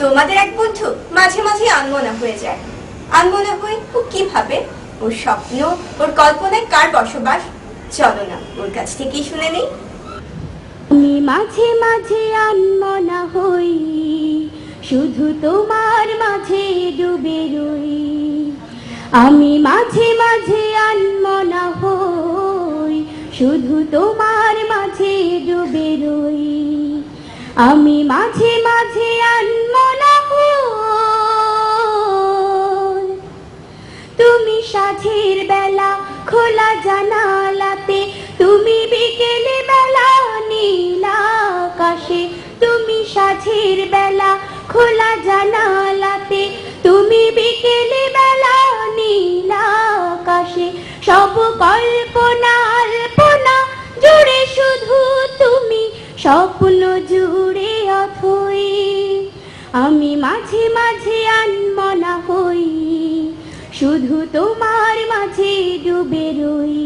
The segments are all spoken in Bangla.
তোমাদের এক বন্ধু মাঝে মাঝে আনমনা হয়ে যায়। আনমনা হয়ে ও কীভাবে? ওর স্বপ্ন, ওর কল্পনায় কার বসবাস? চলো না, ওর কাছ থেকেই শুনে নেই। মাঝে মাঝে আনমনা হই, শুধু তোমার মাঝে ডুবে রই। আমি মাঝে মাঝে আনমনা হই, শুধু তোমার মাঝে ডুবে রই। আমি মাঝে মাঝে তুমি সাঝের বেলা খোলা জানালাতে, তুমি বিকেলে বেলা নীলা আকাশে, তুমি সাঝের বেলা খোলা জানালাতে। স্বপ্ন জুড়ে অথই, আমি মাঝে মাঝে আনমনা হই, শুধু তোমার মাঝে ডুবে রই।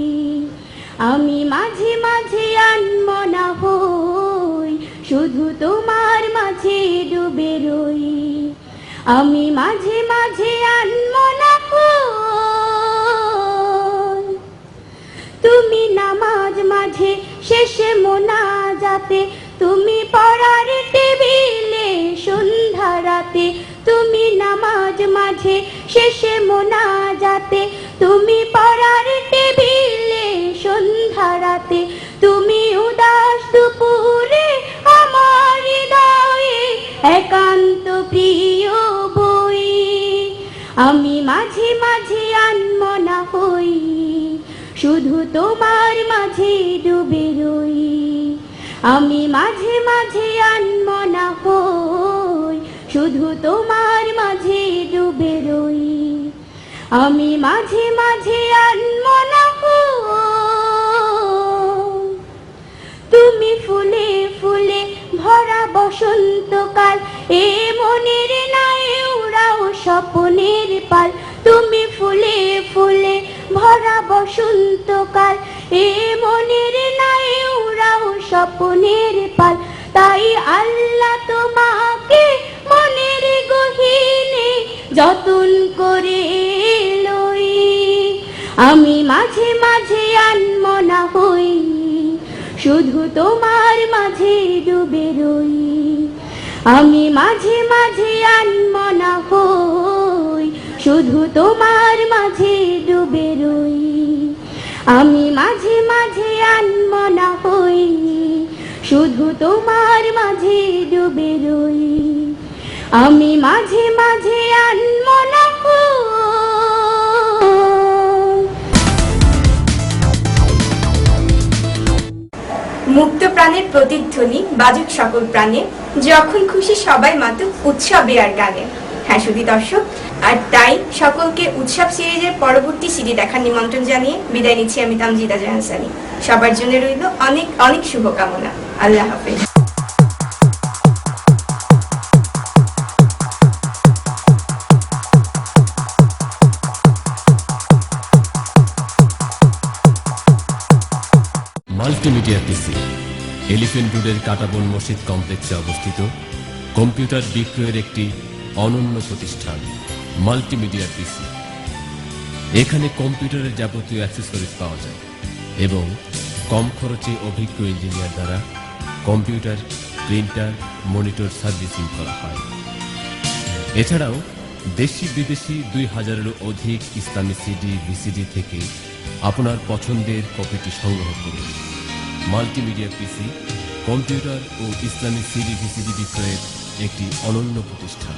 আমি মাঝে মাঝে আনমনা হই, শুধু তোমার মাঝে ডুবে রই। আমি মাঝে মাঝে আনমনা হই। তুমি নামাজ মাঝে শেষে মোনাজাতে তুমি পড়ার টেবিলে সন্ধ্যা রাতে তুমি নামাজ মাঝে, শেষে মোনাজাতে, তুমি পড়ার টেবিলে সন্ধ্যা রাতে তুমি উদাস দুপুরে, আমার হৃদয়ে একান্ত প্রিয় বই। আমি মাঝে মাঝে আনমনা হই, শুধু তোমার মাঝে ডুবে রই। আমি মাঝে মাঝে আনমনা হই, শুধু তোমার মাঝে ডুবে রই। আমি মাঝে মাঝে আনমনা তুমি ফুলে ফুলে ভরা বসন্তকাল, এ মনের নাই উড়াও স্বপনের পাল। তুমি ফুলে ফুলে ভরা বসন্তকাল, এ মনের স্বপনের পাল। তাই আল্লাহ তোমাকে মনের গহিনে যতন করে লই। আমি মাঝে মাঝে আনমনা হই, শুধু তোমার মাঝে ডুবে রই। আমি মাঝে মাঝে আনমনা হই, শুধু তোমার মাঝে ডুবে রই। আমি মাঝে মাঝে আনমনা হই। শুধু তোমার মাঝে ডুবে রই। আমি মাঝে মাঝে আনমনা মুক্ত প্রাণের প্রতিধ্বনি, বাজুক সকল প্রাণে। যখন খুশি সবাই মাতুক উৎসবে আর গানে। হ্যাঁ শুধু দর্শক আর তাই সকলকে উৎসব সিরিজের পরবর্তী সিডি দেখার নিমন্ত্রণ জানিয়ে বিদায় নিচ্ছি আমি তামজিদা জাহানসানি। সবার জন্য রইল অনেক অনেক শুভকামনা। আল্লাহ হাফেজ। মাল্টিমিডিয়া পিসি, এলিফেন্ট রোডের কাটাবন মসজিদ কমপ্লেক্সে অবস্থিত, কম্পিউটার বিক্রয়ের একটি অনন্য প্রতিষ্ঠান। মাল্টিমিডিয়া পিসি এখানে কম্পিউটারের যাবতীয় অ্যাক্সেসরিজ পাওয়া যায় এবং কম খরচে অভিজ্ঞ ইঞ্জিনিয়ার দ্বারা কম্পিউটার প্রিন্টার মনিটর সার্ভিসিং করা হয়। এছাড়াও দেশি বিদেশি দুই হাজারেরও অধিক ইসলামী সিডি ভিসিডি থেকে আপনার পছন্দের কপিটি সংগ্রহ করুন। মাল্টিমিডিয়া পিসি কম্পিউটার ও ইসলামী সিডি ভিসিডি বিক্রয়ের একটি অনন্য প্রতিষ্ঠান।